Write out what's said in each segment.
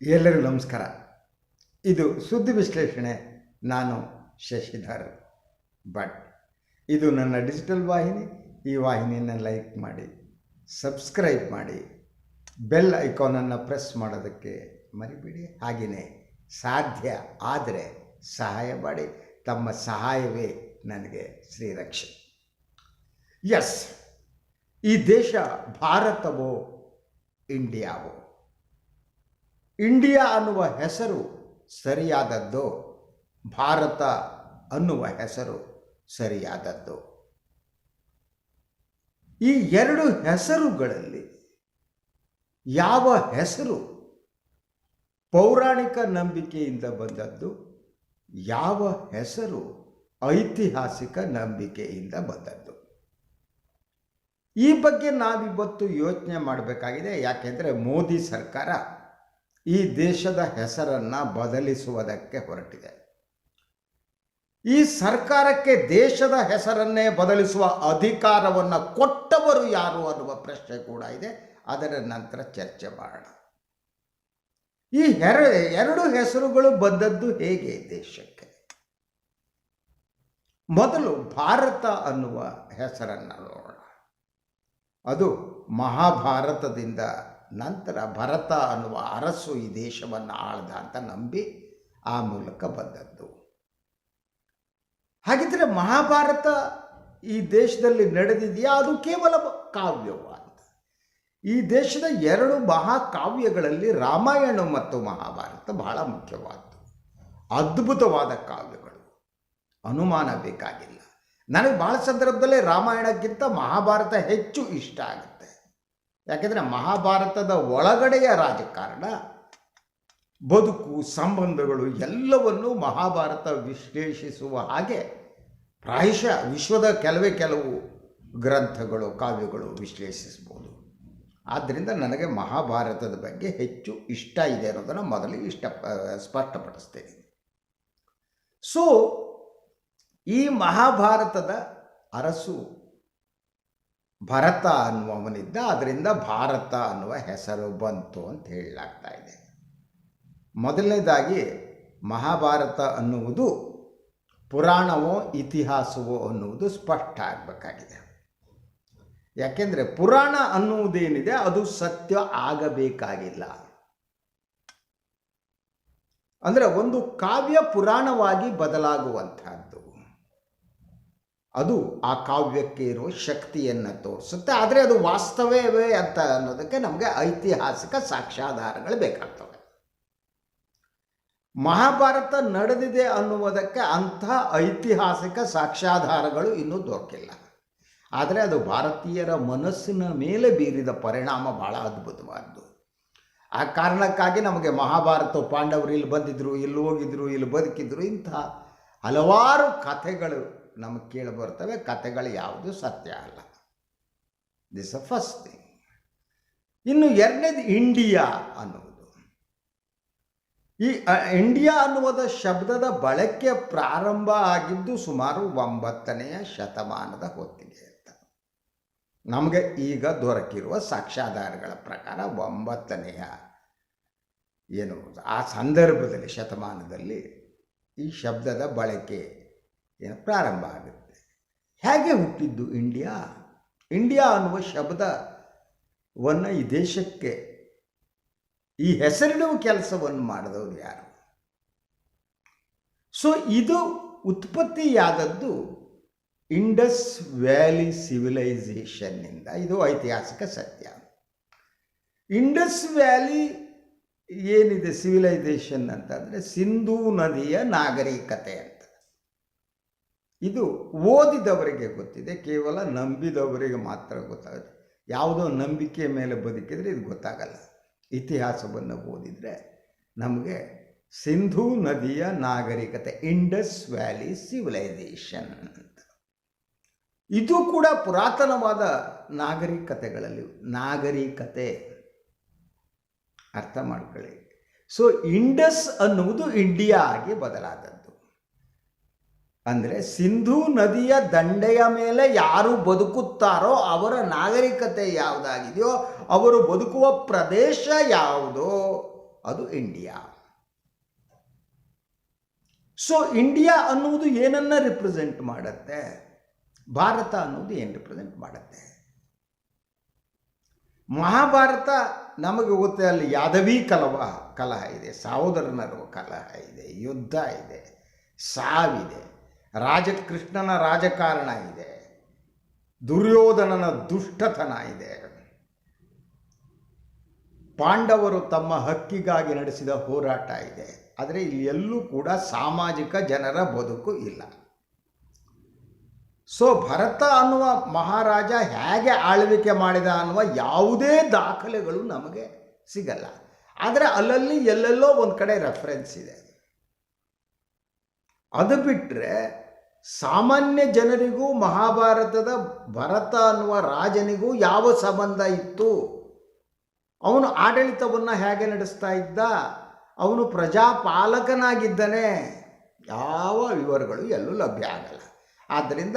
ಎಲ್ಲರಿಗೂ ನಮಸ್ಕಾರ. ಇದು ಸುದ್ದಿ ವಿಶ್ಲೇಷಣೆ. ನಾನು ಶಶಿಧರ್ ಭಟ್. ಇದು ನನ್ನ ಡಿಜಿಟಲ್ ವಾಹಿನಿ. ಈ ವಾಹಿನಿಯನ್ನು ಲೈಕ್ ಮಾಡಿ, ಸಬ್ಸ್ಕ್ರೈಬ್ ಮಾಡಿ, ಬೆಲ್ ಐಕಾನನ್ನು ಪ್ರೆಸ್ ಮಾಡೋದಕ್ಕೆ ಮರಿಬೇಡಿ. ಹಾಗೆಯೇ ಸಾಧ್ಯ ಆದರೆ ಸಹಾಯ ಮಾಡಿ. ತಮ್ಮ ಸಹಾಯವೇ ನನಗೆ ಶ್ರೀರಕ್ಷೆ. ಎಸ್, ಈ ದೇಶ ಭಾರತವೋ, ಇಂಡಿಯಾವೋ? ಇಂಡಿಯಾ ಅನ್ನುವ ಹೆಸರು ಸರಿಯಾದದ್ದು, ಭಾರತ ಅನ್ನುವ ಹೆಸರು ಸರಿಯಾದದ್ದು. ಈ ಎರಡು ಹೆಸರುಗಳಲ್ಲಿ ಯಾವ ಹೆಸರು ಪೌರಾಣಿಕ ನಂಬಿಕೆಯಿಂದ ಬಂದದ್ದು, ಯಾವ ಹೆಸರು ಐತಿಹಾಸಿಕ ನಂಬಿಕೆಯಿಂದ ಬಂದದ್ದು. ಈ ಬಗ್ಗೆ ನಾವಿವತ್ತು ಯೋಚನೆ ಮಾಡಬೇಕಾಗಿದೆ. ಯಾಕೆಂದರೆ ಮೋದಿ ಸರ್ಕಾರ ಈ ದೇಶದ ಹೆಸರನ್ನು ಬದಲಿಸುವುದಕ್ಕೆ ಹೊರಟಿದೆ. ಈ ಸರ್ಕಾರಕ್ಕೆ ದೇಶದ ಹೆಸರನ್ನೇ ಬದಲಿಸುವ ಅಧಿಕಾರವನ್ನು ಕೊಟ್ಟವರು ಯಾರು ಅನ್ನುವ ಪ್ರಶ್ನೆ ಕೂಡ ಇದೆ. ಅದರ ನಂತರ ಚರ್ಚೆ ಮಾಡೋಣ. ಈ ಹೆರ, ಎರಡು ಹೆಸರುಗಳು ಬಂದದ್ದು ಹೇಗೆ ದೇಶಕ್ಕೆ? ಮೊದಲು ಭಾರತ ಅನ್ನುವ ಹೆಸರನ್ನು ನೋಡೋಣ. ಅದು ಮಹಾಭಾರತದಿಂದ ನಂತರ ಭರತ ಅನ್ನುವ ಅರಸು ಈ ದೇಶವನ್ನು ಆಳ್ದ ಅಂತ ನಂಬಿ ಆ ಮೂಲಕ ಬಂದದ್ದು. ಹಾಗಿದ್ರೆ ಮಹಾಭಾರತ ಈ ದೇಶದಲ್ಲಿ ನಡೆದಿದೆಯಾ? ಅದು ಕೇವಲ ಕಾವ್ಯವ ಈ ದೇಶದ ಎರಡು ಮಹಾಕಾವ್ಯಗಳಲ್ಲಿ ರಾಮಾಯಣ ಮತ್ತು ಮಹಾಭಾರತ ಬಹಳ ಮುಖ್ಯವಾದ್ದು. ಅದ್ಭುತವಾದ ಕಾವ್ಯಗಳು. ಅನುಮಾನ ಬೇಕಾಗಿಲ್ಲ. ನನಗೆ ಬಹಳ ಸಂದರ್ಭದಲ್ಲೇ ರಾಮಾಯಣಕ್ಕಿಂತ ಮಹಾಭಾರತ ಹೆಚ್ಚು ಇಷ್ಟ ಆಗುತ್ತೆ ಯಾಕೆಂದರೆ ಮಹಾಭಾರತದ ಒಳಗಡೆಯ ರಾಜಕಾರಣ, ಬದುಕು, ಸಂಬಂಧಗಳು ಎಲ್ಲವನ್ನು ಮಹಾಭಾರತ ವಿಶ್ಲೇಷಿಸುವ ಹಾಗೆ ಪ್ರಾಯಶಃ ವಿಶ್ವದ ಕೆಲವೇ ಕೆಲವು ಗ್ರಂಥಗಳು, ಕಾವ್ಯಗಳು ವಿಶ್ಲೇಷಿಸ್ಬೋದು. ಆದ್ದರಿಂದ ನನಗೆ ಮಹಾಭಾರತದ ಬಗ್ಗೆ ಹೆಚ್ಚು ಇಷ್ಟ ಇದೆ ಅನ್ನೋದನ್ನು ಮೊದಲಿಗೆ ಇಷ್ಟ ಸ್ಪಷ್ಟಪಡಿಸ್ತೇನೆ. ಸೊ ಈ ಮಹಾಭಾರತದ ಅರಸು ಭರತ ಅನ್ನುವವನಿದ್ದ ಅದರಿಂದ ಭಾರತ ಅನ್ನುವ ಹೆಸರು ಬಂತು ಅಂತ ಹೇಳಲಾಗ್ತಾ ಇದೆ. ಮೊದಲನೇದಾಗಿ ಮಹಾಭಾರತ ಅನ್ನುವುದು ಪುರಾಣವೋ, ಇತಿಹಾಸವೋ ಅನ್ನುವುದು ಸ್ಪಷ್ಟ ಆಗಬೇಕಾಗಿದೆ. ಯಾಕೆಂದರೆ ಪುರಾಣ ಅನ್ನುವುದೇನಿದೆ, ಅದು ಸತ್ಯ ಆಗಬೇಕಾಗಿಲ್ಲ. ಅಂದರೆ ಒಂದು ಕಾವ್ಯ ಪುರಾಣವಾಗಿ ಬದಲಾಗುವಂತಹದ್ದು ಅದು ಆ ಕಾವ್ಯಕ್ಕೆ ಇರುವ ಶಕ್ತಿಯನ್ನು ತೋರಿಸುತ್ತೆ. ಆದರೆ ಅದು ವಾಸ್ತವವೇ ಅಂತ ಅನ್ನೋದಕ್ಕೆ ನಮಗೆ ಐತಿಹಾಸಿಕ ಸಾಕ್ಷ್ಯಾಧಾರಗಳು ಬೇಕಾಗ್ತವೆ. ಮಹಾಭಾರತ ನಡೆದಿದೆ ಅನ್ನುವುದಕ್ಕೆ ಅಂಥ ಐತಿಹಾಸಿಕ ಸಾಕ್ಷ್ಯಾಧಾರಗಳು ಇನ್ನೂ ದೊರಕಿಲ್ಲ. ಆದರೆ ಅದು ಭಾರತೀಯರ ಮನಸ್ಸಿನ ಮೇಲೆ ಬೀರಿದ ಪರಿಣಾಮ ಬಹಳ ಅದ್ಭುತವಾದ್ದು. ಆ ಕಾರಣಕ್ಕಾಗಿ ನಮಗೆ ಮಹಾಭಾರತ ಪಾಂಡವರು ಇಲ್ಲಿ ಬಂದಿದ್ರು, ಇಲ್ಲಿ ಹೋಗಿದ್ರು, ಇಲ್ಲಿ ಬದುಕಿದ್ರು, ಇಂಥ ಹಲವಾರು ಕಥೆಗಳು ನಮಗೆ ಕೇಳಿ ಬರ್ತವೆ, ಕತೆಗಳು ಯಾವುದು ಸತ್ಯ ಅಲ್ಲ. ದಿಸ್ ಅ ಫಸ್ಟ್ ಥಿಂಗ್ ಇನ್ನು ಎರಡನೇದು ಇಂಡಿಯಾ ಅನ್ನುವುದು. ಈ ಇಂಡಿಯಾ ಅನ್ನುವುದ ಶಬ್ದದ ಬಳಕೆ ಪ್ರಾರಂಭ ಆಗಿದ್ದು ಸುಮಾರು ಒಂಬತ್ತನೆಯ ಶತಮಾನದ ಹೊತ್ತಿಗೆ ಅಂತ. ನಮಗೆ ಈಗ ದೊರಕಿರುವ ಸಾಕ್ಷ್ಯಾಧಾರಗಳ ಪ್ರಕಾರ ಒಂಬತ್ತನೆಯ ಏನು ಆ ಸಂದರ್ಭದಲ್ಲಿ, ಶತಮಾನದಲ್ಲಿ ಈ ಶಬ್ದದ ಬಳಕೆ ಪ್ರಾರಂಭ ಆಗುತ್ತೆ. ಹೇಗೆ ಹುಟ್ಟಿದ್ದು ಇಂಡಿಯಾ? ಇಂಡಿಯಾ ಅನ್ನುವ ಶಬ್ದವನ್ನು ಈ ದೇಶಕ್ಕೆ, ಈ ಹೆಸರಿಡುವ ಕೆಲಸವನ್ನು ಮಾಡಿದವರು ಯಾರು? ಸೊ ಇದು ಉತ್ಪತ್ತಿಯಾದದ್ದು ಇಂಡಸ್ ವ್ಯಾಲಿ ಸಿವಿಲೈಸೇಷನ್ನಿಂದ. ಇದು ಐತಿಹಾಸಿಕ ಸತ್ಯ. ಇಂಡಸ್ ವ್ಯಾಲಿ ಏನಿದೆ ಸಿವಿಲೈಸೇಷನ್ ಅಂತಂದರೆ ಸಿಂಧೂ ನದಿಯ ನಾಗರಿಕತೆ ಇದು ಓದಿದವರಿಗೆ ಗೊತ್ತಿದೆ, ಕೇವಲ ನಂಬಿದವರಿಗೆ ಮಾತ್ರ ಗೊತ್ತಾಗುತ್ತೆ. ಯಾವುದೋ ನಂಬಿಕೆ ಮೇಲೆ ಬದುಕಿದರೆ ಇದು ಗೊತ್ತಾಗಲ್ಲ. ಇತಿಹಾಸವನ್ನು ಓದಿದರೆ ನಮಗೆ ಸಿಂಧೂ ನದಿಯ ನಾಗರಿಕತೆ, ಇಂಡಸ್ ವ್ಯಾಲಿ ಸಿವಿಲೈಸೇಷನ್ ಇದು ಕೂಡ ಪುರಾತನವಾದ ನಾಗರಿಕತೆಗಳಲ್ಲಿ, ನಾಗರಿಕತೆ ಅರ್ಥ ಮಾಡ್ಕೊಳ್ಳಿ. ಸೊ ಇಂಡಸ್ ಅನ್ನುವುದು ಇಂಡಿಯಾ ಆಗಿ ಬದಲಾದದ್ದು. ಅಂದರೆ ಸಿಂಧೂ ನದಿಯ ದಂಡೆಯ ಮೇಲೆ ಯಾರು ಬದುಕುತ್ತಾರೋ ಅವರ ನಾಗರಿಕತೆ ಯಾವುದಾಗಿದೆಯೋ, ಅವರು ಬದುಕುವ ಪ್ರದೇಶ ಯಾವುದೋ? ಅದು ಇಂಡಿಯಾ. ಸೊ ಇಂಡಿಯಾ ಅನ್ನುವುದು ಏನನ್ನ ರಿಪ್ರೆಸೆಂಟ್ ಮಾಡುತ್ತೆ? ಭಾರತ ಅನ್ನೋದು ಏನು ರಿಪ್ರೆಸೆಂಟ್ ಮಾಡುತ್ತೆ? ಮಹಾಭಾರತ ನಮಗೆ ಗೊತ್ತೆ, ಅಲ್ಲಿ ಯಾದವಿ ಕಲವ, ಕಲಹ ಇದೆ ಸಹೋದರನರು ಕಲಹ ಇದೆ, ಯುದ್ಧ ಇದೆ, ಸಾವಿದೆ. ರಾಜಕೃಷ್ಣನ ರಾಜಕಾರಣ ಇದೆ. ದುರ್ಯೋಧನನ ದುಷ್ಟತನ ಇದೆ. ಪಾಂಡವರು ತಮ್ಮ ಹಕ್ಕಿಗಾಗಿ ನಡೆಸಿದ ಹೋರಾಟ ಇದೆ. ಆದರೆ ಇಲ್ಲಿ ಎಲ್ಲೂ ಕೂಡ ಸಾಮಾಜಿಕ ಜನರ ಬದುಕು ಇಲ್ಲ. ಸೊ ಭರತ ಅನ್ನುವ ಮಹಾರಾಜ ಹೇಗೆ ಆಳ್ವಿಕೆ ಮಾಡಿದ ಅನ್ನುವ ಯಾವುದೇ ದಾಖಲೆಗಳು ನಮಗೆ ಸಿಗಲ್ಲ. ಆದರೆ ಅಲ್ಲಲ್ಲಿ ಎಲ್ಲೆಲ್ಲೋ ಒಂದು ಕಡೆ ರೆಫರೆನ್ಸ್ ಇದೆ. ಅದು ಬಿಟ್ಟರೆ ಸಾಮಾನ್ಯ ಜನರಿಗೂ ಮಹಾಭಾರತದ ಭರತ ಅನ್ನುವ ರಾಜನಿಗೂ ಯಾವ ಸಂಬಂಧ ಇತ್ತು? ಅವನು ಆಡಳಿತವನ್ನು ಹೇಗೆ ನಡೆಸ್ತಾ ಇದ್ದ? ಅವನು ಪ್ರಜಾಪಾಲಕನಾಗಿದ್ದಾನೆ? ಯಾವ ವಿವರಗಳು ಎಲ್ಲೂ ಲಭ್ಯ ಆಗಲ್ಲ. ಆದ್ದರಿಂದ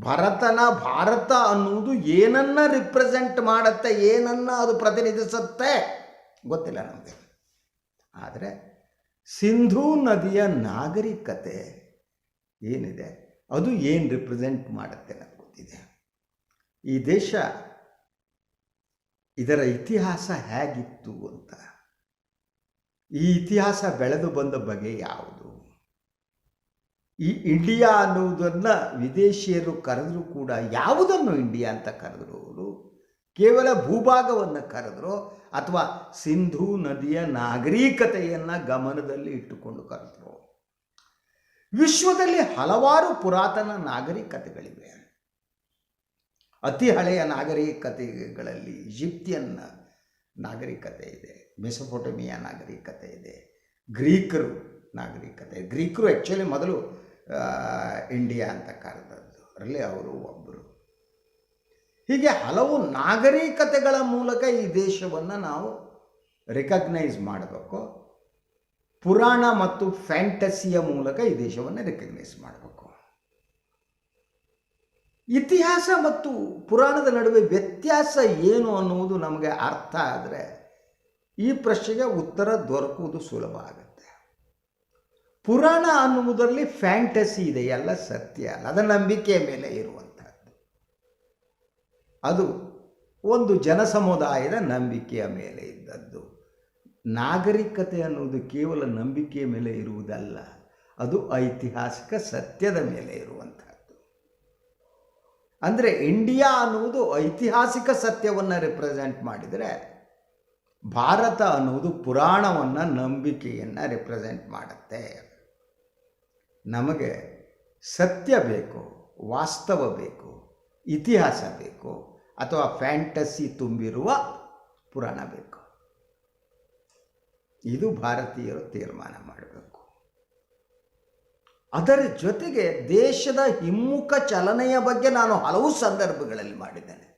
ಭರತನ ಭಾರತ ಅನ್ನುವುದು ಏನನ್ನ ರಿಪ್ರೆಸೆಂಟ್ ಮಾಡುತ್ತೆ, ಏನನ್ನ ಅದು ಪ್ರತಿನಿಧಿಸುತ್ತೆ ಗೊತ್ತಿಲ್ಲ ನಮಗೆ. ಆದರೆ ಸಿಂಧೂ ನದಿಯ ನಾಗರಿಕತೆ ಏನಿದೆ? ಅದು ಏನು ರಿಪ್ರೆಸೆಂಟ್ ಮಾಡುತ್ತೆ ನನಗೆ ಗೊತ್ತಿದೆ. ಈ ದೇಶ ಇದರ ಇತಿಹಾಸ ಹೇಗಿತ್ತು ಅಂತ. ಈ ಇತಿಹಾಸ ಬೆಳೆದು ಬಂದ ಬಗೆ ಯಾವುದು? ಈ ಇಂಡಿಯಾ ಅನ್ನುವುದನ್ನು ವಿದೇಶಿಯರು ಕರೆದರೂ ಕೂಡ ಯಾವುದನ್ನು ಇಂಡಿಯಾ ಅಂತ ಕರೆದ್ರು ಅವರು? ಕೇವಲ ಭೂಭಾಗವನ್ನು ಕರೆದ್ರು ಅಥವಾ ಸಿಂಧೂ ನದಿಯ ನಾಗರಿಕತೆಯನ್ನು ಗಮನದಲ್ಲಿ ಇಟ್ಟುಕೊಂಡು ಕರೆದ್ರು? ವಿಶ್ವದಲ್ಲಿ ಹಲವಾರು ಪುರಾತನ ನಾಗರಿಕತೆಗಳಿವೆ. ಅತಿ ಹಳೆಯ ನಾಗರಿಕತೆಗಳಲ್ಲಿ ಈಜಿಪ್ತಿಯನ್ ನಾಗರಿಕತೆ ಇದೆ, ಮೆಸೊಪೊಟಮಿಯಾ ನಾಗರಿಕತೆ ಇದೆ, ಗ್ರೀಕರು ನಾಗರಿಕತೆ ಗ್ರೀಕರು ಆ್ಯಕ್ಚುಲಿ ಮೊದಲು ಇಂಡಿಯಾ ಅಂತ ಕರೆದದ್ದು. ಅದರಲ್ಲಿ ಅವರು ಒಬ್ಬರು ಹೀಗೆ ಹಲವು ನಾಗರಿಕತೆಗಳ ಮೂಲಕ ಈ ದೇಶವನ್ನು ನಾವು ರಿಕಗ್ನೈಸ್ ಮಾಡಬೇಕು. ಪುರಾಣ ಮತ್ತು ಫ್ಯಾಂಟಸಿಯ ಮೂಲಕ ಈ ದೇಶವನ್ನು ರೆಕಗ್ನೈಸ್ ಮಾಡಬೇಕು. ಇತಿಹಾಸ ಮತ್ತು ಪುರಾಣದ ನಡುವೆ ವ್ಯತ್ಯಾಸ ಏನು ಅನ್ನುವುದು ನಮಗೆ ಅರ್ಥ ಆದರೆ ಈ ಪ್ರಶ್ನೆಗೆ ಉತ್ತರ ದೊರಕುವುದು ಸುಲಭ ಆಗುತ್ತೆ. ಪುರಾಣ ಅನ್ನುವುದರಲ್ಲಿ ಫ್ಯಾಂಟಸಿ ಇದೆ, ಎಲ್ಲ ಸತ್ಯ ಅಲ್ಲ ಅದರ ನಂಬಿಕೆಯ ಮೇಲೆ ಇರುವಂಥದ್ದು ಅದು ಒಂದು ಜನಸಮುದಾಯದ ನಂಬಿಕೆಯ ಮೇಲೆ ಇದ್ದದ್ದು. ನಾಗರಿಕತೆ ಅನ್ನುವುದು ಕೇವಲ ನಂಬಿಕೆಯ ಮೇಲೆ ಇರುವುದಲ್ಲ, ಅದು ಐತಿಹಾಸಿಕ ಸತ್ಯದ ಮೇಲೆ ಇರುವಂತಹದ್ದು ಅಂದರೆ ಇಂಡಿಯಾ ಅನ್ನುವುದು ಐತಿಹಾಸಿಕ ಸತ್ಯವನ್ನು ರೆಪ್ರೆಸೆಂಟ್ ಮಾಡಿದರೆ, ಭಾರತ ಅನ್ನುವುದು ಪುರಾಣವನ್ನು ನಂಬಿಕೆಯನ್ನು ರೆಪ್ರೆಸೆಂಟ್ ಮಾಡುತ್ತೆ. ನಮಗೆ ಸತ್ಯ ಬೇಕು, ವಾಸ್ತವ ಬೇಕು, ಇತಿಹಾಸ ಬೇಕು, ಅಥವಾ ಫ್ಯಾಂಟಸಿ ತುಂಬಿರುವ ಪುರಾಣ ಬೇಕು. ಇದು ಭಾರತೀಯರು ತೀರ್ಮಾನ ಮಾಡಬೇಕು. ಅದರ ಜೊತೆಗೆ ದೇಶದ ಹಿಮ್ಮುಖ ಚಲನೆಯ ಬಗ್ಗೆ ನಾನು ಹಲವು ಸಂದರ್ಭಗಳಲ್ಲಿ ಮಾಡಿದ್ದೇನೆ.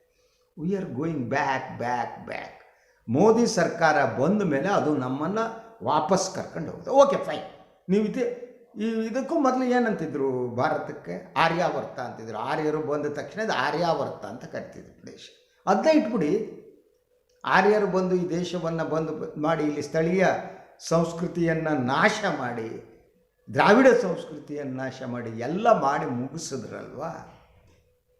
We are going back back back Modi ಸರ್ಕಾರ ಬಂದ ಮೇಲೆ ಅದು ನಮ್ಮನ್ನು ವಾಪಸ್ ಕರ್ಕೊಂಡು ಹೋಗುತ್ತೆ ಓಕೆ ಫೈನ್ ನೀವು ಇದು ಈ ಇದಕ್ಕೂ ಮೊದಲು ಏನಂತಿದ್ರು ಭಾರತಕ್ಕೆ? ಆರ್ಯಾವರ್ತ ಅಂತಿದ್ರು. ಆರ್ಯರು ಬಂದ ತಕ್ಷಣ ಇದು ಆರ್ಯಾವರ್ತ ಅಂತ ಕರಿತಿದ್ರು ದೇಶ. ಅದನ್ನ ಇಟ್ಬಿಡಿ ಆರ್ಯರು ಬಂದು ಈ ದೇಶವನ್ನು ಬಂದು ಮಾಡಿ ಇಲ್ಲಿ ಸ್ಥಳೀಯ ಸಂಸ್ಕೃತಿಯನ್ನು ನಾಶ ಮಾಡಿ, ದ್ರಾವಿಡ ಸಂಸ್ಕೃತಿಯನ್ನು ನಾಶ ಮಾಡಿ ಎಲ್ಲ ಮಾಡಿ ಮುಗಿಸಿದ್ರಲ್ವಾ?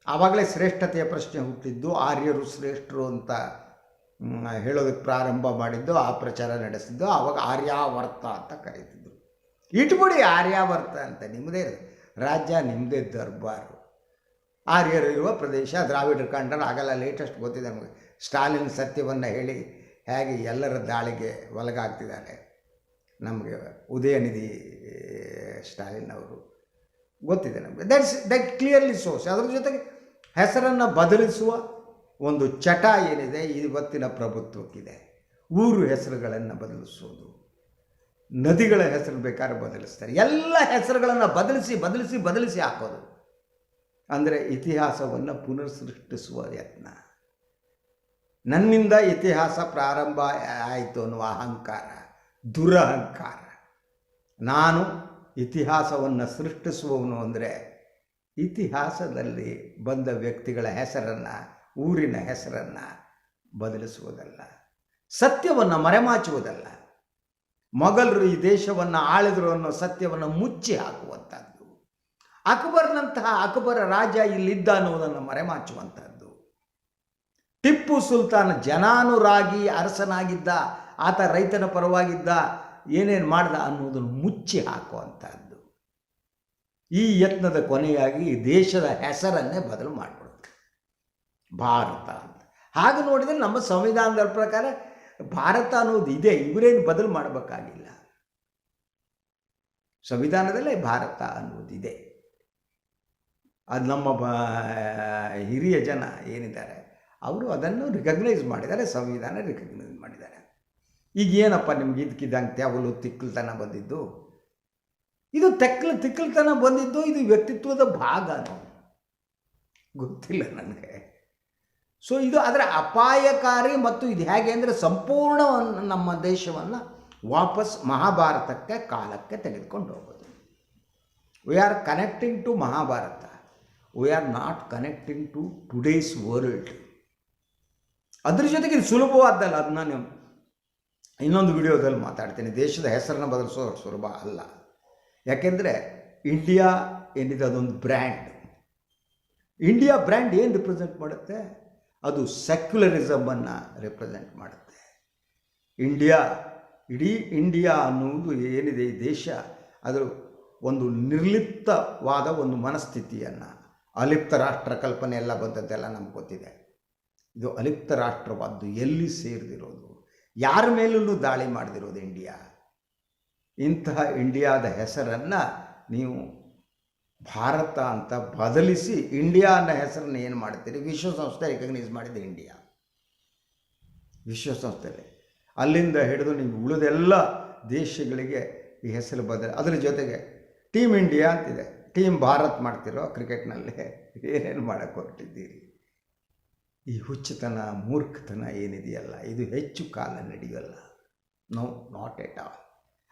ಆವಾಗಲೇ ಶ್ರೇಷ್ಠತೆಯ ಪ್ರಶ್ನೆ ಹುಟ್ಟಿದ್ದು ಆರ್ಯರು ಶ್ರೇಷ್ಠರು ಅಂತ ಹೇಳೋದಕ್ಕೆ ಪ್ರಾರಂಭ ಮಾಡಿದ್ದು, ಆ ಪ್ರಚಾರ ನಡೆಸಿದ್ದು, ಆವಾಗ ಆರ್ಯಾವರ್ತ ಅಂತ ಕರೀತಿದ್ರು. ಇಟ್ಬಿಡಿ ಆರ್ಯಾವರ್ತ ಅಂತ ನಿಮ್ಮದೇ ರಾಜ್ಯ ನಿಮ್ಮದೇ ದರ್ಬಾರು. ಆರ್ಯರು ಇರುವ ಪ್ರದೇಶ ದ್ರಾವಿಡರ ಕಂಡ್ರೆ ಆಗಲ್ಲ ಲೇಟೆಸ್ಟ್ ಗೊತ್ತಿದೆ ನಮಗೆ. ಸ್ಟಾಲಿನ್ ಸತ್ಯವನ್ನು ಹೇಳಿ ಹೇಗೆ ಎಲ್ಲರ ದಾಳಿಗೆ ಒಳಗಾಗ್ತಿದ್ದಾರೆ. ನಮಗೆ ಉದಯನಿಧಿ ಸ್ಟಾಲಿನ್ ಅವರು ಗೊತ್ತಿದೆ ನಮಗೆ. ದಟ್ಸ್ ದಟ್ ಕ್ಲಿಯರ್ಲಿ ಸೋಸ್ ಅದರ ಜೊತೆಗೆ ಹೆಸರನ್ನು ಬದಲಿಸುವ ಒಂದು ಚಟ ಏನಿದೆ, ಇವತ್ತಿನ ಪ್ರಭುತ್ವಕ್ಕಿದೆ. ಊರು ಹೆಸರುಗಳನ್ನು ಬದಲಿಸೋದು ನದಿಗಳ ಹೆಸರು ಬೇಕಾದ್ರೆ ಬದಲಿಸ್ತಾರೆ. ಎಲ್ಲ ಹೆಸರುಗಳನ್ನು ಬದಲಿಸಿ ಬದಲಿಸಿ ಬದಲಿಸಿ ಹಾಕೋದು. ಅಂದರೆ ಇತಿಹಾಸವನ್ನು ಪುನರ್ ಸೃಷ್ಟಿಸುವ ಯತ್ನ. ನನ್ನಿಂದ ಇತಿಹಾಸ ಪ್ರಾರಂಭ ಆಯಿತು ಅನ್ನುವ ಅಹಂಕಾರ, ದುರಹಂಕಾರ. ನಾನು ಇತಿಹಾಸವನ್ನು ಸೃಷ್ಟಿಸುವವನು ಅಂದರೆ ಇತಿಹಾಸದಲ್ಲಿ ಬಂದ ವ್ಯಕ್ತಿಗಳ ಹೆಸರನ್ನು, ಊರಿನ ಹೆಸರನ್ನು ಬದಲಿಸುವುದಲ್ಲ. ಸತ್ಯವನ್ನು ಮರೆಮಾಚುವುದಲ್ಲ. ಮೊಘಲರು ಈ ದೇಶವನ್ನು ಆಳಿದ್ರು ಅನ್ನೋ ಸತ್ಯವನ್ನು ಮುಚ್ಚಿ ಹಾಕುವಂಥದ್ದು ಅಕ್ಬರ್ನಂತಹ ಅಕ್ಬರ ರಾಜ ಇಲ್ಲಿದ್ದ ಅನ್ನುವುದನ್ನು ಮರೆಮಾಚುವಂಥದ್ದು ಟಿಪ್ಪು ಸುಲ್ತಾನ್ ಜನಾನುರಾಗಿ ಅರಸನಾಗಿದ್ದ, ಆತ ರೈತನ ಪರವಾಗಿದ್ದ, ಏನೇನು ಮಾಡ್ದ ಅನ್ನೋದನ್ನು ಮುಚ್ಚಿ ಹಾಕುವಂಥದ್ದು ಈ ಯತ್ನದ ಕೊನೆಯಾಗಿ ದೇಶದ ಹೆಸರನ್ನೇ ಬದಲು ಮಾಡಿಬಿಡುತ್ತೆ ಭಾರತ ಅಂತ. ಹಾಗೆ ನೋಡಿದರೆ ನಮ್ಮ ಸಂವಿಧಾನದ ಪ್ರಕಾರ ಭಾರತ ಅನ್ನೋದು ಇದೆ, ಇವರೇನು ಬದಲು ಮಾಡಬೇಕಾಗಿಲ್ಲ. ಸಂವಿಧಾನದಲ್ಲೇ ಭಾರತ ಅನ್ನೋದಿದೆ ಅದು ನಮ್ಮ ಹಿರಿಯ ಜನ ಏನಿದ್ದಾರೆ ಅವರು ಅದನ್ನು ರಿಕಗ್ನೈಸ್ ಮಾಡಿದ್ದಾರೆ, ಸಂವಿಧಾನ ರಿಕಗ್ನೈಸ್ ಮಾಡಿದ್ದಾರೆ. ಈಗ ಏನಪ್ಪ ನಿಮ್ಗೆ ಇದಕ್ಕಿದ್ದಂಗೆ ತ್ಯಾವಲು ತಿಕ್ಕಲ್ತನ ಬಂದಿದ್ದು? ಇದು ತೆಕ್ಕಲು, ತಿಕ್ಕಲ್ತನ ಬಂದಿದ್ದು ಇದು ವ್ಯಕ್ತಿತ್ವದ ಭಾಗನೋ ಗೊತ್ತಿಲ್ಲ ನನಗೆ. ಸೊ ಇದು ಅದರ ಅಪಾಯಕಾರಿ ಮತ್ತು ಇದು ಹೇಗೆ ಅಂದರೆ ಸಂಪೂರ್ಣ ನಮ್ಮ ದೇಶವನ್ನು ವಾಪಸ್ ಮಹಾಭಾರತಕ್ಕೆ, ಕಾಲಕ್ಕೆ ತೆಗೆದುಕೊಂಡು ಹೋಗೋದು. We are connecting to Mahabharata. We are not connecting to today's world ಅದ್ರ ಜೊತೆಗೆ ಸುಲಭವಾದ್ದಲ್ಲ ಅದು ನಾನು ಇನ್ನೊಂದು ವಿಡಿಯೋದಲ್ಲಿ ಮಾತಾಡ್ತೀನಿ. ದೇಶದ ಹೆಸರನ್ನು ಬದಲಿಸೋ ಸುಲಭ ಅಲ್ಲ. ಯಾಕೆಂದರೆ ಇಂಡಿಯಾ ಏನಿದೆ, ಅದೊಂದು ಬ್ರ್ಯಾಂಡ್ ಇಂಡಿಯಾ ಬ್ರ್ಯಾಂಡ್ ಏನು ರಿಪ್ರೆಸೆಂಟ್ ಮಾಡುತ್ತೆ? ಅದು ಸೆಕ್ಯುಲರಿಸಮನ್ನು ರಿಪ್ರೆಸೆಂಟ್ ಮಾಡುತ್ತೆ. ಇಂಡಿಯಾ ಇಡೀ ಇಂಡಿಯಾ ಅನ್ನುವುದು ಏನಿದೆ ಈ ದೇಶ? ಅದರ ಒಂದು ನಿರ್ಲಿಪ್ತವಾದ ಒಂದು ಮನಸ್ಥಿತಿಯನ್ನು, ಅಲಿಪ್ತ ರಾಷ್ಟ್ರ ಕಲ್ಪನೆ ಎಲ್ಲ ಬಂದದ್ದೆಲ್ಲ ನಮ್ಗೆ ಗೊತ್ತಿದೆ. ಇದು ಅಲಿಪ್ತ ರಾಷ್ಟ್ರವಾದ್ದು, ಎಲ್ಲಿ ಸೇರಿದಿರೋದು? ಯಾರ ಮೇಲೂ ದಾಳಿ ಮಾಡದಿರೋದು ಇಂಡಿಯಾ? ಇಂತಹ ಇಂಡಿಯಾದ ಹೆಸರನ್ನು ನೀವು ಭಾರತ ಅಂತ ಬದಲಿಸಿ ಇಂಡಿಯಾ ಅನ್ನೋ ಹೆಸರನ್ನು ಏನು ಮಾಡ್ತೀರಿ? ವಿಶ್ವಸಂಸ್ಥೆ ರೆಕಗ್ನೈಸ್ ಮಾಡಿದೆ ಇಂಡಿಯಾ. ವಿಶ್ವಸಂಸ್ಥೆಯಲ್ಲಿ. ಅಲ್ಲಿಂದ ಹಿಡಿದು ನೀವು ಉಳಿದೆಲ್ಲ ದೇಶಗಳಿಗೆ ಈ ಹೆಸರು ಬದಲ ಅದರ ಜೊತೆಗೆ ಟೀಮ್ ಇಂಡಿಯಾ ಅಂತಿದೆ. ಟೀಮ್ ಭಾರತ್ ಮಾಡ್ತಿರೋ ಕ್ರಿಕೆಟ್ನಲ್ಲಿ ಏನೇನು ಮಾಡೋಕ್ಕೆ ಹೊರಟಿದ್ದೀರಿ? ಈ ಹುಚ್ಚತನ, ಮೂರ್ಖತನ ಏನಿದೆಯಲ್ಲ, ಇದು ಹೆಚ್ಚು ಕಾಲ ನಡೆಯಲ್ಲ ನೋ ನಾಟ್ ಎಟ್ ಆಲ್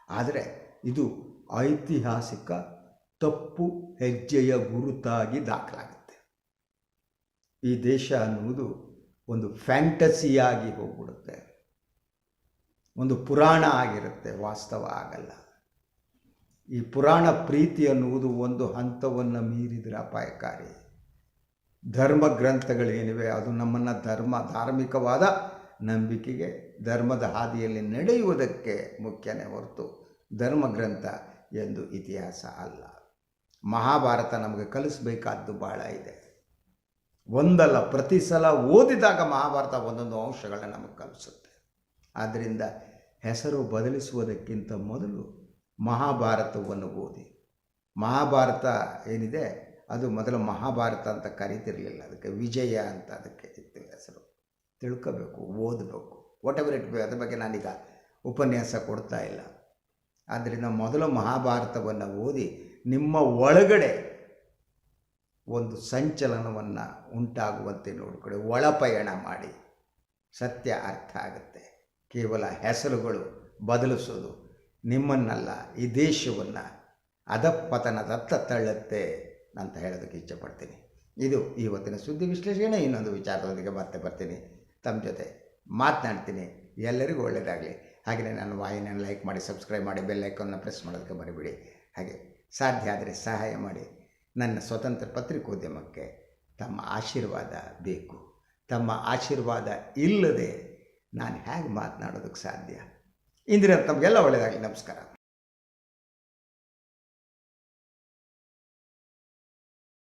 ಆದರೆ ಇದು ಐತಿಹಾಸಿಕ ತಪ್ಪು ಹೆಜ್ಜೆಯ ಗುರುತಾಗಿ ದಾಖಲಾಗುತ್ತೆ. ಈ ದೇಶ ಅನ್ನುವುದು ಒಂದು ಫ್ಯಾಂಟಸಿಯಾಗಿ ಹೋಗ್ಬಿಡುತ್ತೆ. ಒಂದು ಪುರಾಣ ಆಗಿರುತ್ತೆ, ವಾಸ್ತವ ಆಗಲ್ಲ. ಈ ಪುರಾಣ ಪ್ರೀತಿ ಅನ್ನುವುದು ಒಂದು ಹಂತವನ್ನು ಮೀರಿದರೆ ಅಪಾಯಕಾರಿ. ಧರ್ಮ ಗ್ರಂಥಗಳೇನಿವೆ, ಅದು ನಮ್ಮನ್ನು ಧರ್ಮ, ಧಾರ್ಮಿಕವಾದ ನಂಬಿಕೆಗೆ, ಧರ್ಮದ ಹಾದಿಯಲ್ಲಿ ನಡೆಯುವುದಕ್ಕೆ ಮುಖ್ಯನೇ ಹೊರತು ಧರ್ಮಗ್ರಂಥ ಎಂದು ಇತಿಹಾಸ ಅಲ್ಲ. ಮಹಾಭಾರತ ನಮಗೆ ಕಲಿಸಬೇಕಾದ್ದು ಭಾಳ ಇದೆ. ಒಂದಲ್ಲ, ಪ್ರತಿ ಸಲ ಓದಿದಾಗ ಮಹಾಭಾರತ ಒಂದೊಂದು ಅಂಶಗಳನ್ನ ನಮಗೆ ಕಲಿಸುತ್ತೆ. ಆದ್ದರಿಂದ ಹೆಸರು ಬದಲಿಸುವುದಕ್ಕಿಂತ ಮೊದಲು ಮಹಾಭಾರತವನ್ನು ಓದಿ. ಮಹಾಭಾರತ ಏನಿದೆ? ಅದು ಮೊದಲು ಮಹಾಭಾರತ ಅಂತ ಕರೀತಿರಲಿಲ್ಲ. ಅದಕ್ಕೆ ವಿಜಯ ಅಂತ ಅದಕ್ಕೆ ಇತ್ತು ಹೆಸರು. ತಿಳ್ಕೋಬೇಕು, ಓದಬೇಕು. ವಾಟ್ ಎವರ್ ಇಟ್ ಅದ್ರ ಬಗ್ಗೆ ನಾನೀಗ ಉಪನ್ಯಾಸ ಕೊಡ್ತಾ ಇಲ್ಲ. ಆದ್ದರಿಂದ ಮೊದಲು ಮಹಾಭಾರತವನ್ನು ಓದಿ ನಿಮ್ಮ ಒಳಗಡೆ ಒಂದು ಸಂಚಲನವನ್ನು ಉಂಟಾಗುವಂತೆ ನೋಡಿಕೊಡಿ ಒಳಪಯಣ ಮಾಡಿ. ಸತ್ಯ ಅರ್ಥ ಆಗುತ್ತೆ. ಕೇವಲ ಹೆಸರುಗಳು ಬದಲಿಸೋದು ನಿಮ್ಮನ್ನಲ್ಲ, ಈ ದೇಶವನ್ನು ಅಧಪತನದತ್ತ ತಳ್ಳುತ್ತೆ. ಅಂತ ಹೇಳೋದಕ್ಕೆ ಇಚ್ಛಪಡ್ತೀನಿ. ಇದು ಇವತ್ತಿನ ಸುದ್ದಿ ವಿಶ್ಲೇಷಣೆ. ಇನ್ನೊಂದು ವಿಚಾರದೊಂದಿಗೆ ಮತ್ತೆ ಬರ್ತೀನಿ. ತಮ್ಮ ಜೊತೆ ಮಾತನಾಡ್ತೀನಿ. ಎಲ್ಲರಿಗೂ ಒಳ್ಳೆಯದಾಗಲಿ. ಹಾಗೆಯೇ ನಾನು ವಾಹಿನಿಯನ್ನು ಲೈಕ್ ಮಾಡಿ, ಸಬ್ಸ್ಕ್ರೈಬ್ ಮಾಡಿ, ಬೆಲ್ ಐಕನ್ನ ಪ್ರೆಸ್ ಮಾಡೋದಕ್ಕೆ ಮರಿಬೇಡಿ. ಹಾಗೆ ಸಾಧ್ಯ ಆದರೆ ಸಹಾಯ ಮಾಡಿ. ನನ್ನ ಸ್ವತಂತ್ರ ಪತ್ರಿಕೋದ್ಯಮಕ್ಕೆ ತಮ್ಮ ಆಶೀರ್ವಾದ ಬೇಕು. ತಮ್ಮ ಆಶೀರ್ವಾದ ಇಲ್ಲದೆ ನಾನು ಹೇಗೆ ಮಾತನಾಡೋದಕ್ಕೆ ಸಾಧ್ಯ? ಇಂದಿರ ತಮಗೆಲ್ಲ ಒಳ್ಳೆಯದಾಗಲಿ. ನಮಸ್ಕಾರ.